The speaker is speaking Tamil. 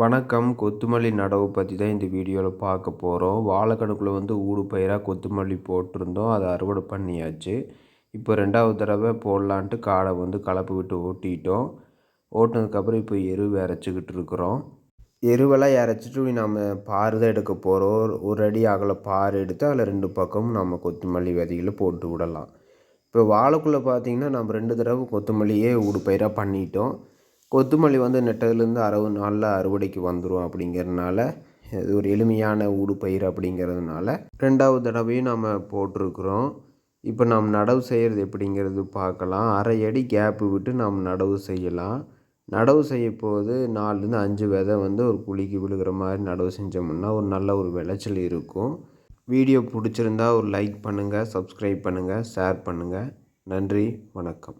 வணக்கம். கொத்துமல்லி நடவு பற்றி தான் இந்த வீடியோவில் பார்க்க போகிறோம் வாழைக்கணுக்குள்ளே வந்து ஊடு பயிராக கொத்துமல்லி போட்டிருந்தோம். அதை அறுவடை பண்ணியாச்சு. இப்போ ரெண்டாவது தடவை போடலான்ட்டு காடை வந்து கலப்பு விட்டு ஓட்டிட்டோம். ஓட்டினதுக்கப்புறம் இப்போ எரு இறச்சிக்கிட்டு இருக்கிறோம். எருவெல்லாம் இறச்சிட்டு நம்ம பார் தான் எடுக்க போகிறோம் ஒரு அடி அகல பார் எடுத்து அதில் ரெண்டு பக்கமும் நம்ம கொத்தமல்லி விதைகளை போட்டு விடலாம். இப்போ வாழைக்குள்ளே பார்த்திங்கன்னா நம்ம ரெண்டு தடவை கொத்தமல்லியே ஊடு பயிராக பண்ணிட்டோம். கொத்துமல்லி வந்து நெட்டதுலேருந்து அறுபது நாளில் அறுவடைக்கு வந்துடும் அப்படிங்கிறதுனால இது ஒரு எளிமையான ஊடு பயிர் அப்படிங்கிறதுனால. ரெண்டாவது தடவையும் நம்ம போட்டிருக்குறோம். இப்போ நாம் நடவு செய்கிறது எப்படிங்கிறது பார்க்கலாம். அரை அடி கேப்பு விட்டு நாம் நடவு செய்யலாம். நடவு செய்ய போது நாலுலேருந்து அஞ்சு விதை வந்து ஒரு குழிக்கு விழுகிற மாதிரி நடவு செஞ்சோம்னா ஒரு நல்ல ஒரு விளைச்சல் இருக்கும். வீடியோ பிடிச்சிருந்தா ஒரு லைக் பண்ணுங்கள் சப்ஸ்கிரைப் பண்ணுங்கள் ஷேர் பண்ணுங்கள் நன்றி வணக்கம்.